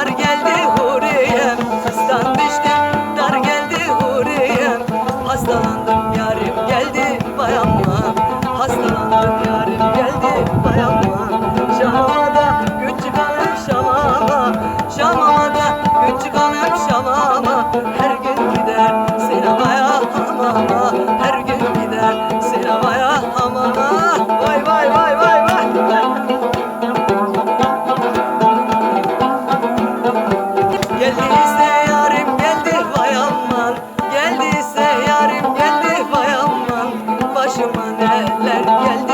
dar geldi huriyem Fistan düştüm dar geldi huriyem Hastalandım yarim geldi bayam Eller geldi